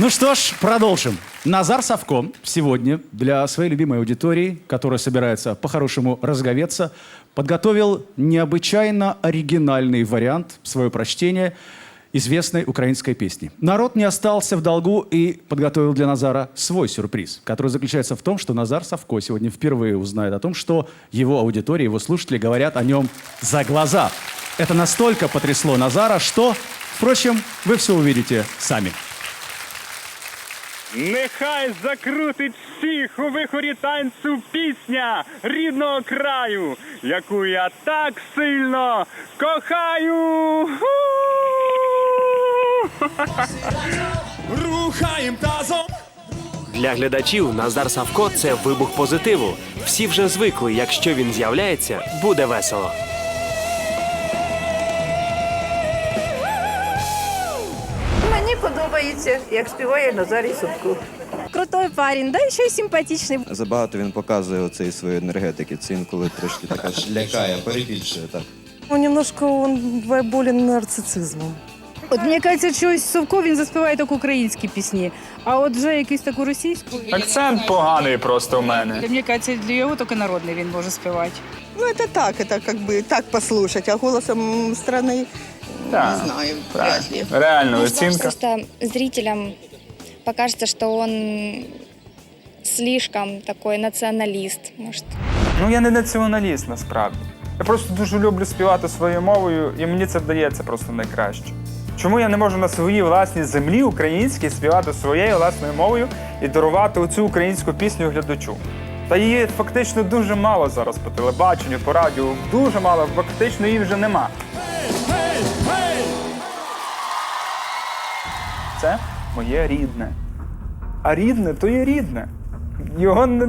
Ну что ж, продолжим. Назар Савко сегодня для своей любимой аудитории, которая собирается по-хорошему разговеться, подготовил необычайно оригинальный вариант своего прочтения известной украинской песни. Народ не остался в долгу и подготовил для Назара свой сюрприз, который заключается в том, что Назар Савко сегодня впервые узнает о том, что его аудитория, его слушатели говорят о нем за глаза. Это настолько потрясло Назара, что, впрочем, вы все увидите сами. Нехай закрутить всіх у вихорі танцю пісня рідного краю, яку я так сильно кохаю. Рухаєм тазом. Для глядачів Назар Савко це вибух позитиву. Всі вже звикли, якщо він з'являється, буде весело. подобається, як співає Назарій Собко. Крутой парень, да еще и симпатичный. Забагато він показує оцеї своєї енергетики. Це інколи трошки така ж лякає, перебільшує так. Ну, немножко он болен нарциссизмом. От мені кажеться, щось Совко він заспіває тільки українські пісні, а от вже якусь таку російську. Акцент поганий просто у мене. Мені кажеться, для його тільки народний він може співати. Ну, это так, это как бы так послушать, а голосом страны так, не знаю, так. вряд ли. Реально оцінка. Просто зрителям покажется, что он слишком такой националист, может. Ну я не націоналіст насправді. Я просто дуже люблю співати своєю мовою, і мені це вдається просто найкраще. Чому я не можу на своїй власній землі українській співати своєю власною мовою і дарувати оцю українську пісню глядачу? Та її фактично дуже мало зараз по телебаченню, по радіо. Дуже мало, фактично її вже нема. Це моє рідне. А рідне то є рідне. Його не,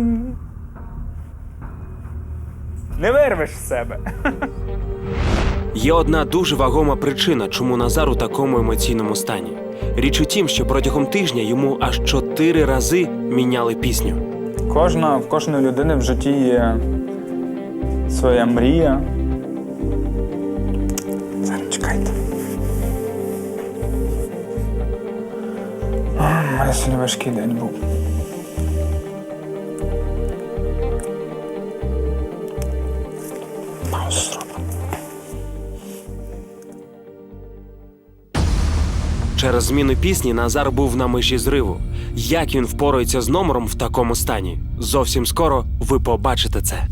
не вирвеш з себе. Є одна дуже вагома причина, чому Назар у такому емоційному стані. Річ у тім, що протягом тижня йому аж чотири рази міняли пісню. Кожна, в кожної людини в житті є своя мрія. Мене сьогодні важкий день. Через зміну пісні Назар був на межі зриву. Як він впорається з номером в такому стані? Зовсім скоро ви побачите це.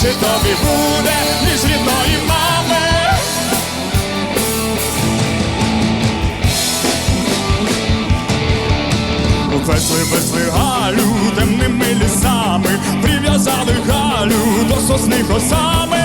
Краще тобі буде, ніж рідної мами. Весли, весли Галю темними лісами, прив'язали Галю до сосни косами.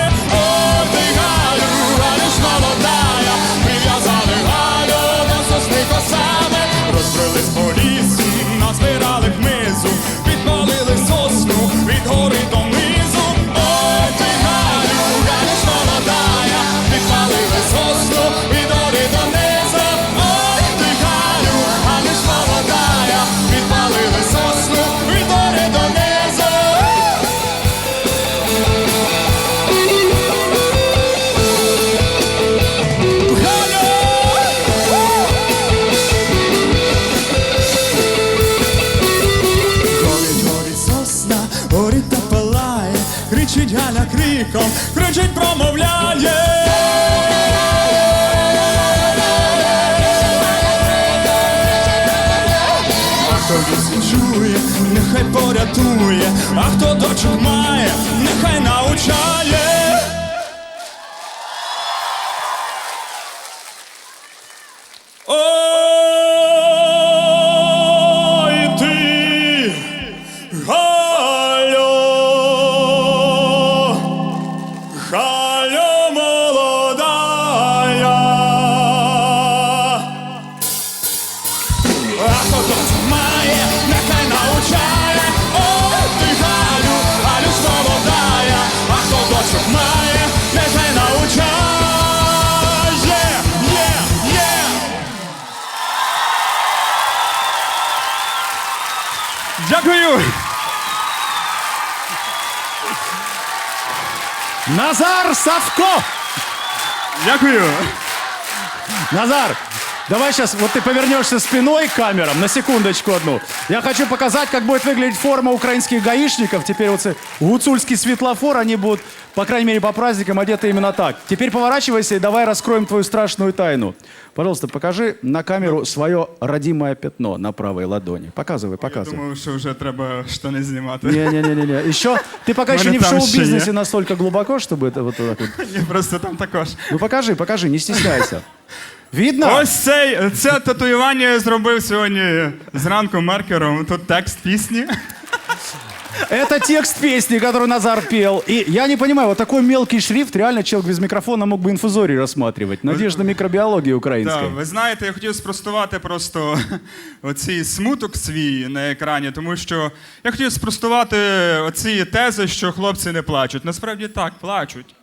Хто лісі чує, нехай порятує, а хто дочок має, нехай научає. Назар Савко! Дякую. Назар, давай сейчас, вот ты повернешься спиной к камерам, на секундочку одну. Я хочу показать, как будет выглядеть форма украинских гаишников. Теперь вот с- гуцульский светлофор, они будут, по крайней мере, по праздникам одеты именно так. Теперь поворачивайся и давай раскроем твою страшную тайну. Пожалуйста, покажи на камеру свое родимое пятно на правой ладони. Показывай, показывай. Думав, що вже треба штани знімати. Не-не-не-не. Еще ты пока еще Мене не в там ще шоу-бизнесе є. настолько глубоко, чтобы это вот так вот. Ні, просто там також. Ну покажи, покажи, не стесняйся. Видно? Ось цей, це татуювання я зробив сьогодні зранку маркером. Тут текст пісні. Это текст песни, которую Назар пел. И я не понимаю, вот такой мелкий шрифт реально человек без микрофона мог бы инфузорий рассматривать. Надежда микробиологии украинской. Так, ви знаєте, я хотів спростувати просто оцей смуток свій на екрані, тому що я хотів спростувати оці тези, що хлопці не плачуть. Насправді так, плачуть.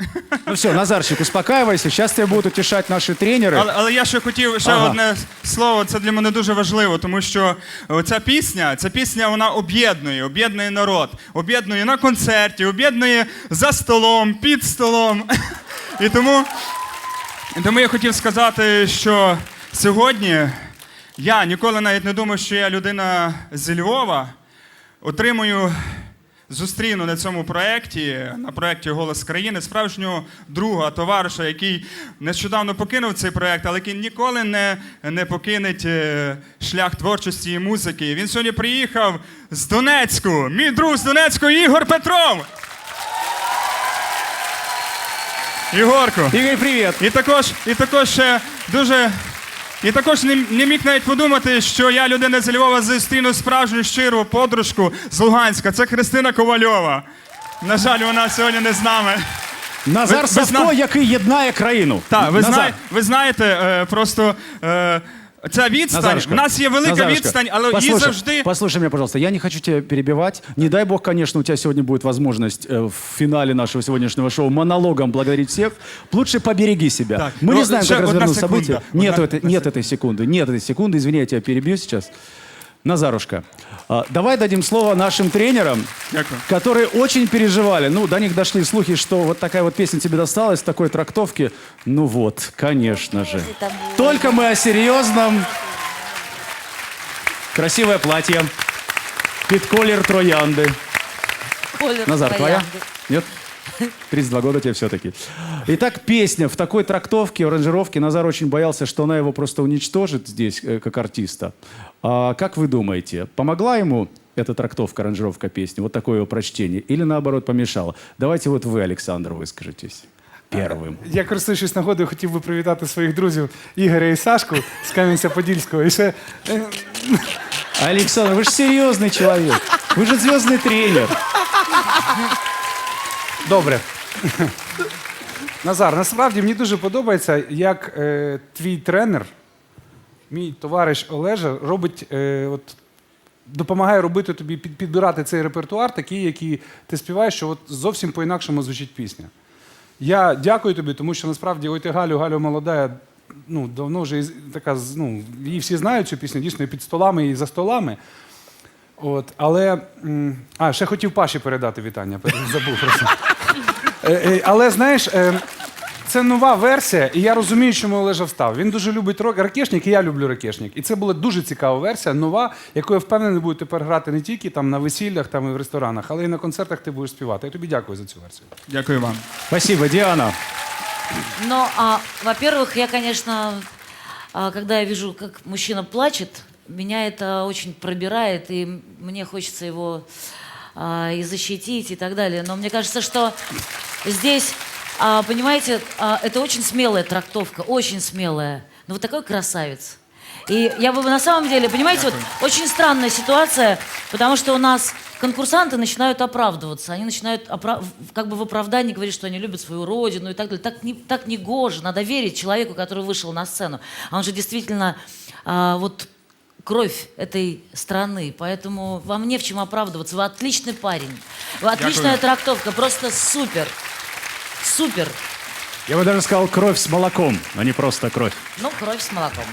Ну все, Назарчик, успокаивайся. Сейчас тебя будут утешать наши тренеры. Але, але я ще хотів ще Ага. одне слово. Це для мене дуже важливо, тому що ця пісня, ця пісня вона об'єднує, об'єднує народ, об'єднує на концерті, об'єднує за столом, під столом. І тому, і тому я хотів сказати, що сьогодні я ніколи навіть не думав, що я людина зі Львова, отримую. Зустріну на цьому проєкті, на проєкті Голос країни, справжнього друга, товариша, який нещодавно покинув цей проєкт, але який ніколи не, не покинеть е, шлях творчості і музики. Він сьогодні приїхав з Донецьку. Мій друг з Донецьку Ігор Петров. Ігорку. Игорь, привет. І також, і також ще дуже. І також не, не міг навіть подумати, що я людина з Львова зустріну справжню щиру подружку з Луганська. Це Христина Ковальова. На жаль, вона сьогодні не з нами. Назар Ви- ви зна- який єднає країну. Так, ви, зна... ви знаєте, е, просто е, ця відстань. Назарушка, в нас є велика Назарушка, відстань, але її послушай, завжди. Послушай меня, пожалуйста, я не хочу тебя перебивать. Не дай бог, конечно, у тебя сегодня будет возможность э, в финале нашего сегодняшнего шоу монологом благодарить всех. Лучше побереги себя. Так, Мы ну, не знаем, ще как одна развернуть секунда. события. Нет, Одна- этой, одна нет этой секунды, нет этой секунды. Извини, я тебя перебью сейчас. Назарушка, а, давай дадим слово нашим тренерам, Дякую. которые очень переживали. Ну, до них дошли слухи, что вот такая вот песня тебе досталась в такой трактовке. Ну вот, конечно же. Только мы о серьезном. Красивое платье. Під колір троянди. Назар, твоя? Нет? 32 года тебе все-таки. Итак, песня в такой трактовке, аранжировке. Назар очень боялся, что она его просто уничтожит здесь, э, как артиста. А как вы думаете, помогла ему эта трактовка, аранжировка песни, вот такое его прочтение, или наоборот помешала? Давайте вот вы, Александр, выскажитесь первым. Я користуючись нагодою, хотів би привітати своїх друзів Ігоря і Сашку з Кам'янця-Подільського. І ще е, Александр, вы же серьезный человек. Вы же звездный тренер. Добре. Назар, насправді мені дуже подобається, як е, твій тренер, мій товариш Олежа, робить, е, от, допомагає робити тобі під, підбирати цей репертуар, такий, який ти співаєш, що от зовсім по-інакшому звучить пісня. Я дякую тобі, тому що насправді ой ти Галю, Галю молода, ну, давно вже така, ну, її всі знають цю пісню, дійсно і під столами, і за столами. От, але. А, ще хотів Паші передати вітання, забув просто. Е, е, Але знаєш, е, це нова версія, і я розумію, чому Олежа встав. Він дуже любить ракешник, і я люблю ракешник. І це була дуже цікава версія, нова, яку я впевнений буду тепер грати не тільки там на весіллях, там і в ресторанах, але і на концертах ти будеш співати. Я тобі дякую за цю версію. Дякую вам. Спасибо, Диана. Но, а, во-первых, я, конечно, когда я вижу, как мужчина плачет, меня это очень пробирает, и мне хочется его а, и защитить и так далее. Но мне кажется, что здесь, а, понимаете, а, это очень смелая трактовка, очень смелая. Но вот такой красавец. И я бы на самом деле, понимаете, вот очень странная ситуация, потому что у нас конкурсанты начинают оправдываться. Они начинают опра- в- как бы в оправдании говорить, что они любят свою родину и так далее. Так не, так не гоже. Надо верить человеку, который вышел на сцену. А он же действительно а, вот кровь этой страны. Поэтому вам не в чем оправдываться. Вы отличный парень. Вы отличная трактовка. Просто супер. Супер. Я бы даже сказал кровь с молоком, а не просто кровь. Ну, кровь с молоком.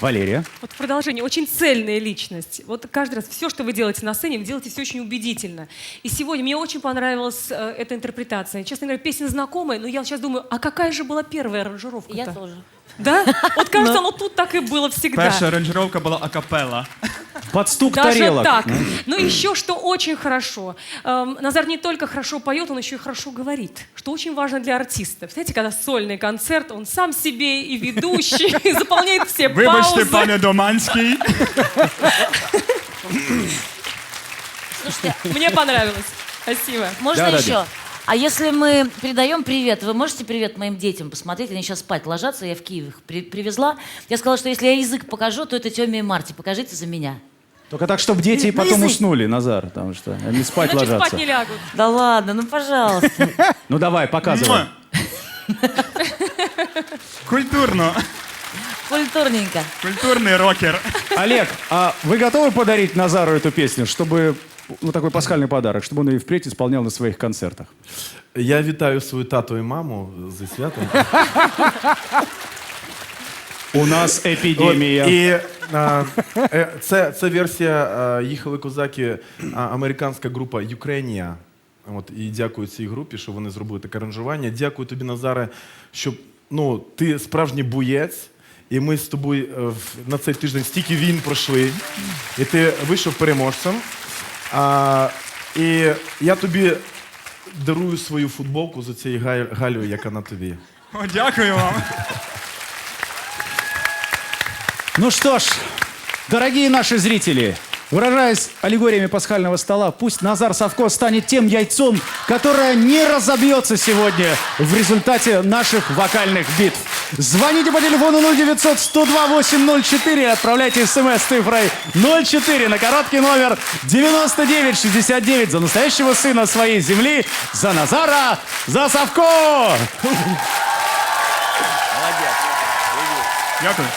Валерия. Вот в продолжение. Очень цельная личность. Вот каждый раз все, что вы делаете на сцене, вы делаете все очень убедительно. И сегодня мне очень понравилась э, эта интерпретация. Честно говоря, песня знакомая, но я сейчас думаю, а какая же была первая аранжировка? Я тоже. Да? Вот кажется, оно тут так и было всегда. Перша аранжировка була акапелла. Под стук Даже тарелок. так. Но еще что очень хорошо. Эм, Назар не только хорошо поет, он еще и хорошо говорит. Что очень важно для артистов. Знаете, когда сольный концерт, он сам себе и ведущий, и заполняет все Вибачте, паузы. пане Доманський. Слушайте, Мне понравилось. Спасибо. можно Да, да, еще? А если мы передаем привет, вы можете привет моим детям посмотреть? Они сейчас спать ложатся, я в Киев их при- привезла. Я сказала, что если я язык покажу, то это Теме и Марти. Покажите за меня. Только так, чтобы дети и На потом язык. уснули, Назар, потому что они спать Иначе ложатся. спать не лягут. Да ладно, ну пожалуйста. Ну давай, показывай. Культурно. Культурненько. Культурний рокер. Олег, а вы готовы подарить Назару эту песню, чтобы ну, такой пасхальный подарок, чтобы он ее впредь исполнял на своих концертах? Я вітаю свою тату і маму зі святом. У нас От, епідемія. і а, е, це, це версія а, їхали козаки, а, американська група Ukrainia. От, і дякую цій групі, що вони зробили таке аранжування. Дякую тобі, Назаре, що ну, ти справжній боєць. І ми з тобою е, в- на цей тиждень стільки війн пройшли, і ти вийшов переможцем. А, і я тобі дарую свою футболку з цією Галь- Галею, яка на тобі. О, дякую вам. Ну что ж, дорогие наши зрители, выражаясь аллегориями пасхального стола, пусть Назар Савко станет тем яйцом, которое не разобьется сегодня в результате наших вокальных битв. Звоните по телефону 0900 102 804 и отправляйте смс с цифрой 04 на короткий номер 9969 за настоящего сына своей земли, за Назара, за Савко! Дякую.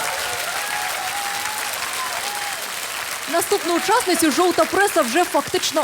Наступну учасницю жовта преса вже фактично